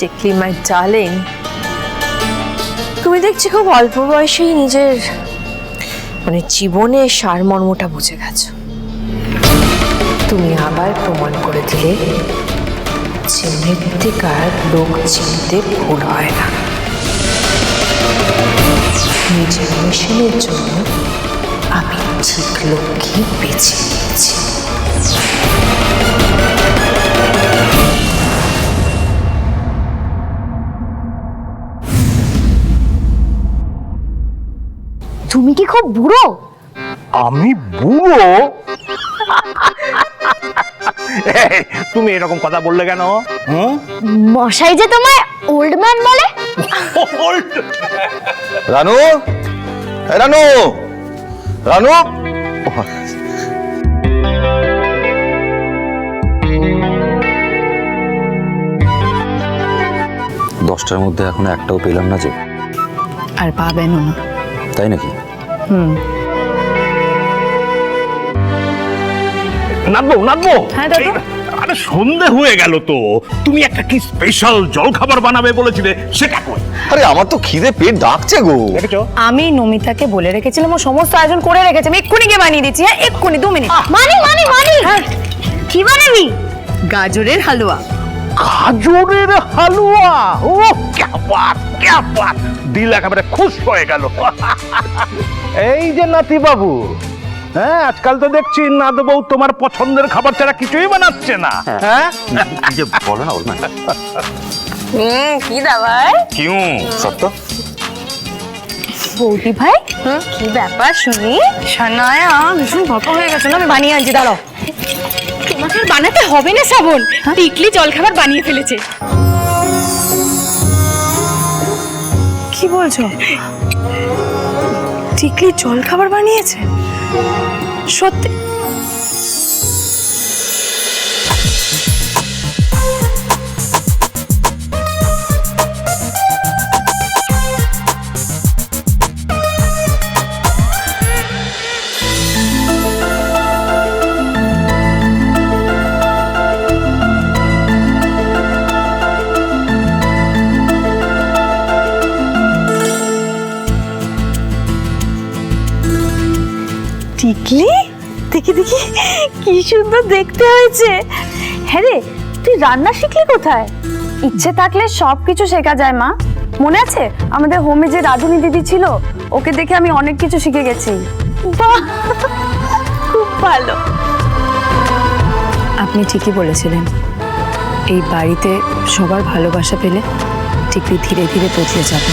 টেকলি my darling তুমি দেখছি খুব অল্প বয়সেই নিজের মানে জীবনের সারমর্মটা বুঝে গেছো। তুমি আবার প্রমাণ করে দিলে যে মৃত্তিকার লোক চিনতে ভুল হয় না। নিজের মিশনের জন্য আমি ঠিক লোককে বেছে নিয়েছি। তুমি কি খুব বুড়ো? আমি বুড়ো? তুমি এরকম কথা বললে কেন? মশাই যে তোমায় ওল্ড ম্যান বলে? রানু? রানু? রানু? দশটার মধ্যে এখনও একটাও পেলাম না যে। আর পাবেনও না। তাই নাকি? নাচবো নাচবো হ্যাঁ, দাদু। আরে সন্ধে হয়ে গেল তো। তুমি একটা কি স্পেশাল জল খাবার বানাবে বলেছিলে সেটা কই? আরে আমার তো খিদে পেট ডাকছে গো। দেখেছ? আমি নমিতাকে বলে রেখেছিলাম ও সমস্ত আয়োজন করে রেখেছে। আমি এক্ষুনি গিয়ে বানিয়ে দিচ্ছি হ্যাঁ এক্ষুনি দু মিনিট। মানি মানি মানি। কি বানাবি? গাজরের হালুয়া। গাজরের হালুয়া। ও ক্যা বাত ক্যা বাত। দিল একেবারে খুশ হয়ে গেল। এই যে নাতি বাবু হ্যাঁ আজকাল তো দেখছি নাদ বউ তোমার পছন্দের খাবার ছাড়া কিছুই বানাচ্ছে না। হ্যাঁ। যে বলো না। না কি দাবার কিউ। সত্য। বৌদি ভাই কি ব্যাপার শুনি? সানায়া ভীষণ ভপা হয়ে গেছে না? আমি বানিয়ে আনছি দাঁড়াও। তোমাকে আর বানাতে হবে না শ্রাবণ। টিকলি জলখাবার বানিয়ে ফেলেছে। কি বলছো? টিকলি জল খাবার বানিয়েছে? সত্যি? টিকলি দেখি দেখি, কি সুন্দর দেখতে হয়েছে। হ্যাঁ রে, তুই রান্না শিখলি কোথায়? ইচ্ছে থাকলে সব কিছু শেখা যায়, মা। মনে আছে? আমাদের হোমে যে রাধুনি দিদি ছিল, ওকে দেখে আমি অনেক কিছু শিখে গেছি। খুব ভালো। আপনি ঠিকই বলেছিলেন। এই বাড়িতে সবার ভালোবাসা পেলে টিকলি ধীরে ধীরে পৌঁছে যাবে।